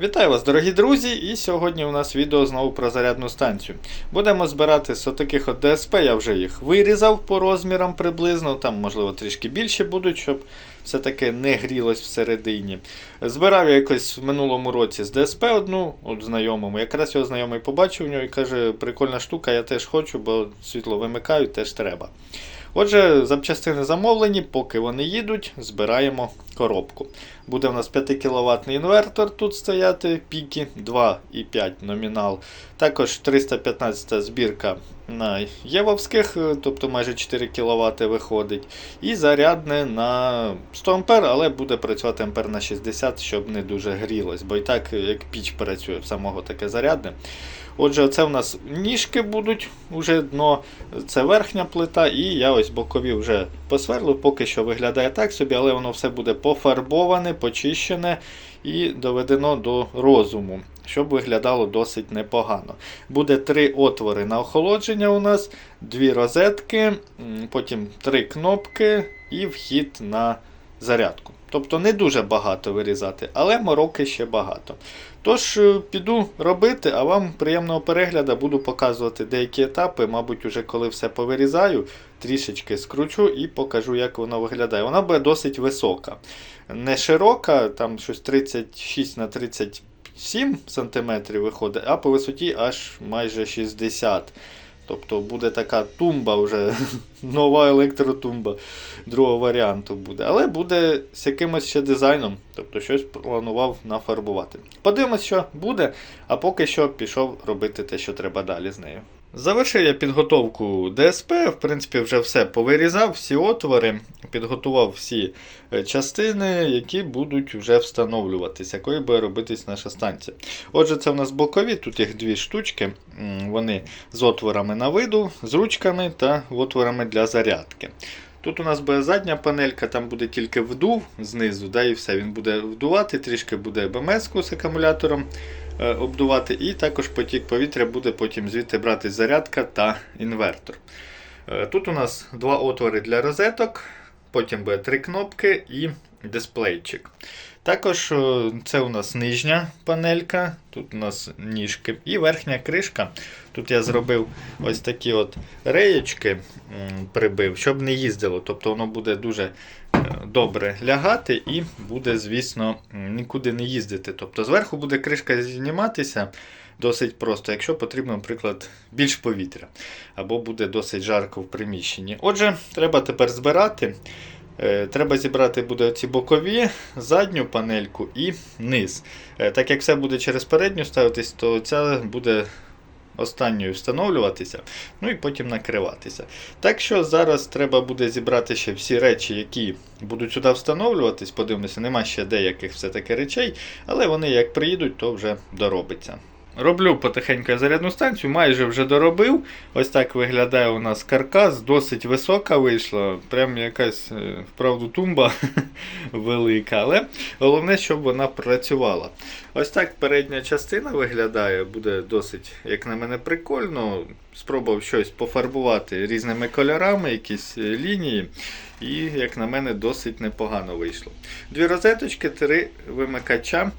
Вітаю вас, дорогі друзі! І сьогодні у нас відео знову про зарядну станцію. Будемо збирати з отаких от ДСП, я вже їх вирізав по розмірам приблизно, там, можливо, трішки більше будуть, щоб все-таки не грілось всередині. Збирав я якось в минулому році з ДСП одну, от знайомому. Якраз його знайомий побачив у нього і каже, прикольна штука, я теж хочу, бо світло вимикають, теж треба. Отже, запчастини замовлені, поки вони їдуть, збираємо коробку. Буде в нас 5 кВт інвертор тут стояти, піки 2,5 номінал. Також 315 збірка на євовських, тобто майже 4 кВт виходить. І зарядне на 100 А, але буде працювати ампер на 60, щоб не дуже грілось, бо і так як піч працює самого таке зарядне. Отже, це в нас ніжки будуть, уже дно, це верхня плита, і я ось бокові вже посверлив, поки що виглядає так собі, але воно все буде пофарбоване, почищене і доведено до розуму, щоб виглядало досить непогано. Буде три отвори на охолодження у нас, дві розетки, потім три кнопки і вхід на зарядку. Тобто не дуже багато вирізати, але мороки ще багато. Тож е, піду робити, а вам приємного перегляду буду показувати деякі етапи. Мабуть, уже коли все повирізаю, трішечки скручу і покажу, як воно виглядає. Вона буде досить висока. Не широка, там щось 36 на 37 см виходить, а по висоті аж майже 60 Тобто буде така тумба вже, нова електротумба другого варіанту буде. Але буде з якимось ще дизайном, тобто щось планував нафарбувати. Подивимось, що буде, а поки що пішов робити те, що треба далі з нею. Завершив я підготовку ДСП, в принципі, вже все повирізав, всі отвори, підготував всі е, частини, які будуть вже встановлюватися, якою буде робитись наша станція. Отже, це в нас бокові, тут їх дві штучки, вони з отворами на виду, з ручками та отворами для зарядки. Тут у нас буде задня панелька, там буде тільки вдув знизу, да, і все. Він буде вдувати, трішки буде БМС з акумулятором обдувати, і також потік повітря буде потім звідти брати зарядка та інвертор. Е, Тут у нас два отвори для розеток, потім буде три кнопки і дисплейчик. Також е, це у нас нижня панелька, тут у нас ніжки і верхня кришка. Тут я зробив ось такі от реєчки, прибив, щоб не їздило. Тобто воно буде дуже е, добре лягати і буде, звісно, нікуди не їздити. Тобто зверху буде кришка зніматися досить просто, якщо потрібно, наприклад, більш повітря, або буде досить жарко в приміщенні. Отже, треба тепер збирати. Е, Треба зібрати буде ці бокові, задню панельку і низ. Е, Так як все буде через передню ставитись, то ця буде останньою встановлюватися, ну і потім накриватися. Так що зараз треба буде зібрати ще всі речі, які будуть сюди встановлюватись. Подивимося, нема ще деяких все-таки речей, але вони як приїдуть, то вже доробиться. Роблю потихеньку зарядну станцію, майже вже доробив. Ось так виглядає у нас каркас, досить висока вийшла. Прям якась, е, вправду, тумба велика. Але головне, щоб вона працювала. Ось так передня частина виглядає, буде досить, як на мене, прикольно. Спробував щось пофарбувати різними кольорами, якісь е, лінії. І, як на мене, досить непогано вийшло. Дві розеточки, три вимикача.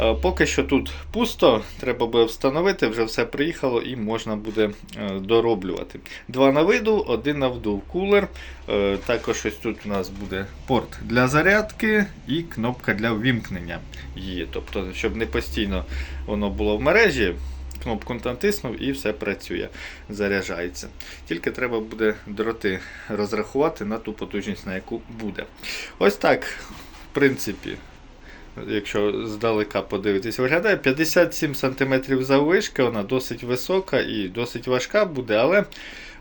Е, Поки що тут пусто, треба буде встановити, вже все приїхало і можна буде е, дороблювати. Два на виду, один на вдув кулер. Е, Також ось тут у нас буде порт для зарядки і кнопка для ввімкнення її. Тобто, щоб не постійно воно було в мережі. Кнопку натиснув і все працює, заряджається. Тільки треба буде дроти розрахувати на ту потужність, на яку буде. Ось так, в принципі, якщо здалека подивитись, виглядає 57 см заввишки, вона досить висока і досить важка буде, але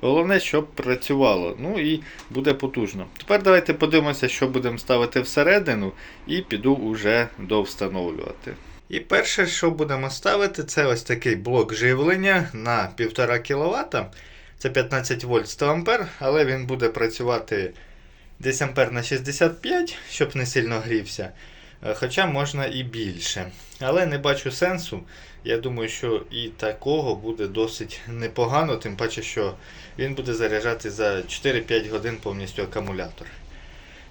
головне, щоб працювало. Ну і буде потужно. Тепер давайте подивимося, що будемо ставити всередину, і піду уже довстановлювати. І перше, що будемо ставити, це ось такий блок живлення на 1,5 кВт. Це 15 вольт 100 А, але він буде працювати десь ампер на 65, щоб не сильно грівся. Е, Хоча можна і більше. Але не бачу сенсу. Я думаю, що і такого буде досить непогано, тим паче, що він буде заряджати за 4-5 годин повністю акумулятор.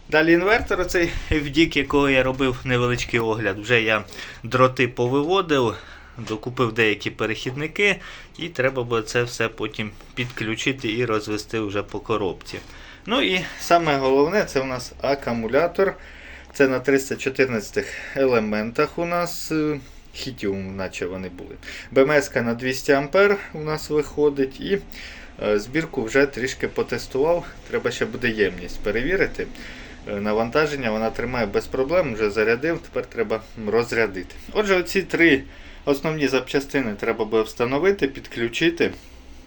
Далі інвертор, оцей FDIC, якого я робив невеличкий огляд. Вже я дроти повиводив, докупив деякі перехідники, і треба буде це все потім підключити і розвести вже по коробці. Ну і саме головне це у нас акумулятор. Це на 314 елементах у нас. е, Хітіум, наче вони були. БМС на 200 А у нас виходить. І е, збірку вже трішки потестував. Треба ще буде ємність перевірити. Е, Навантаження вона тримає без проблем, вже зарядив, тепер треба розрядити. Отже, оці три основні запчастини треба буде встановити, підключити.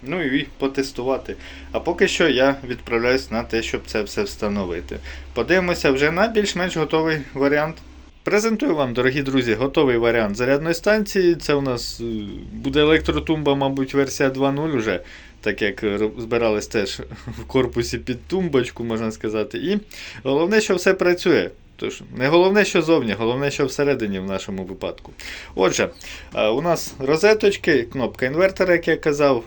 Ну і потестувати. А поки що я відправляюсь на те, щоб це все встановити. Подивимося вже на більш-менш готовий варіант. Презентую вам, дорогі друзі, готовий варіант зарядної станції. Це у нас е, буде електротумба, мабуть, версія 2.0 вже, так як збирались теж в корпусі під тумбочку, можна сказати. І головне, що все працює. Тож, не головне, що зовні, головне, що всередині в нашому випадку. Отже, е, у нас розеточки, кнопка інвертора, як я казав,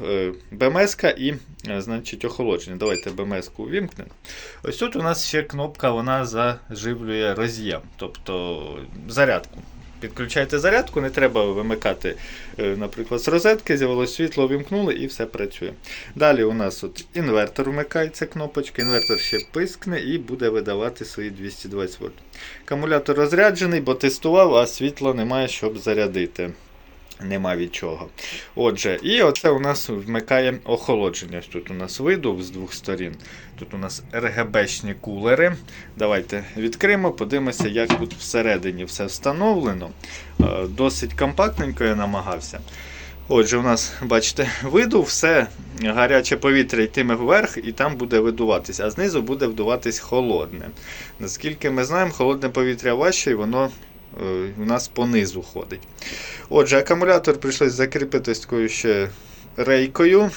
БМС і е, значить, охолодження. Давайте БМС-ку увімкнемо. Ось тут у нас ще кнопка, вона заживлює роз'єм, тобто зарядку. Підключайте зарядку, не треба вимикати, е, наприклад, з розетки, з'явилось світло, вімкнули і все працює. Далі у нас от інвертор вмикається кнопочка, інвертор ще пискне і буде видавати свої 220 вольт. Акумулятор розряджений, бо тестував, а світла немає, щоб зарядити. Нема від чого. Отже, і оце у нас вмикає охолодження. Тут у нас видув з двох сторін. Тут у нас RGB-шні кулери. Давайте відкриємо, подивимося, як тут всередині все встановлено. Е, Досить компактненько я намагався. Отже, у нас, бачите, видув, все гаряче повітря йтиме вверх і там буде видуватись, а знизу буде вдуватись холодне. Наскільки ми знаємо, холодне повітря важче і воно у нас понизу ходить. Отже, акумулятор прийшлось закріпити з такою ще рейкою.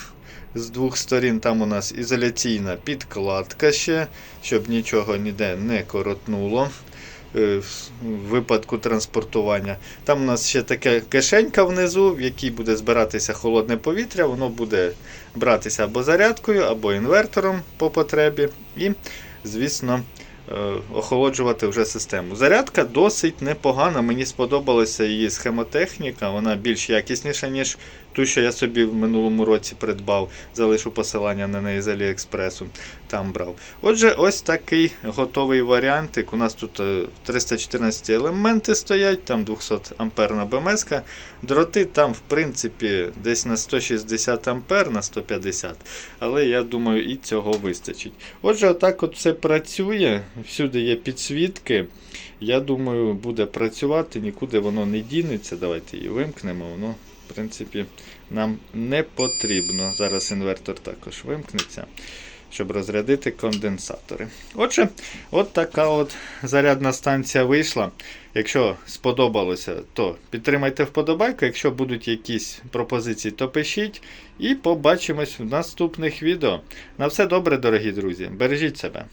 З двох сторін там у нас ізоляційна підкладка ще, щоб нічого ніде не коротнуло е, в випадку транспортування. Там у нас ще така кишенька внизу, в якій буде збиратися холодне повітря, воно буде братися або зарядкою, або інвертором по потребі. І, звісно, е, охолоджувати вже систему. Зарядка досить непогана. Мені сподобалася її схемотехніка, вона більш якісніша, ніж ту, що я собі в минулому році придбав. Залишу посилання на неї з Аліекспресу. Там брав. Отже, ось такий готовий варіантик. У нас тут е, 314 елементи стоять, там 200 амперна БМС. Дроти там, в принципі, десь на 160 ампер, на 150. Але я думаю, і цього вистачить. Отже, отак от все працює. Всюди є підсвітки. Я думаю, буде працювати, нікуди воно не дінеться. Давайте її вимкнемо. Воно, принципі, нам не потрібно. Зараз інвертор також вимкнеться, щоб розрядити конденсатори. Отже, от така от зарядна станція вийшла. Якщо сподобалося, то підтримайте вподобайку. Якщо будуть якісь пропозиції, то пишіть. І побачимось в наступних відео. На все добре, дорогі друзі. Бережіть себе.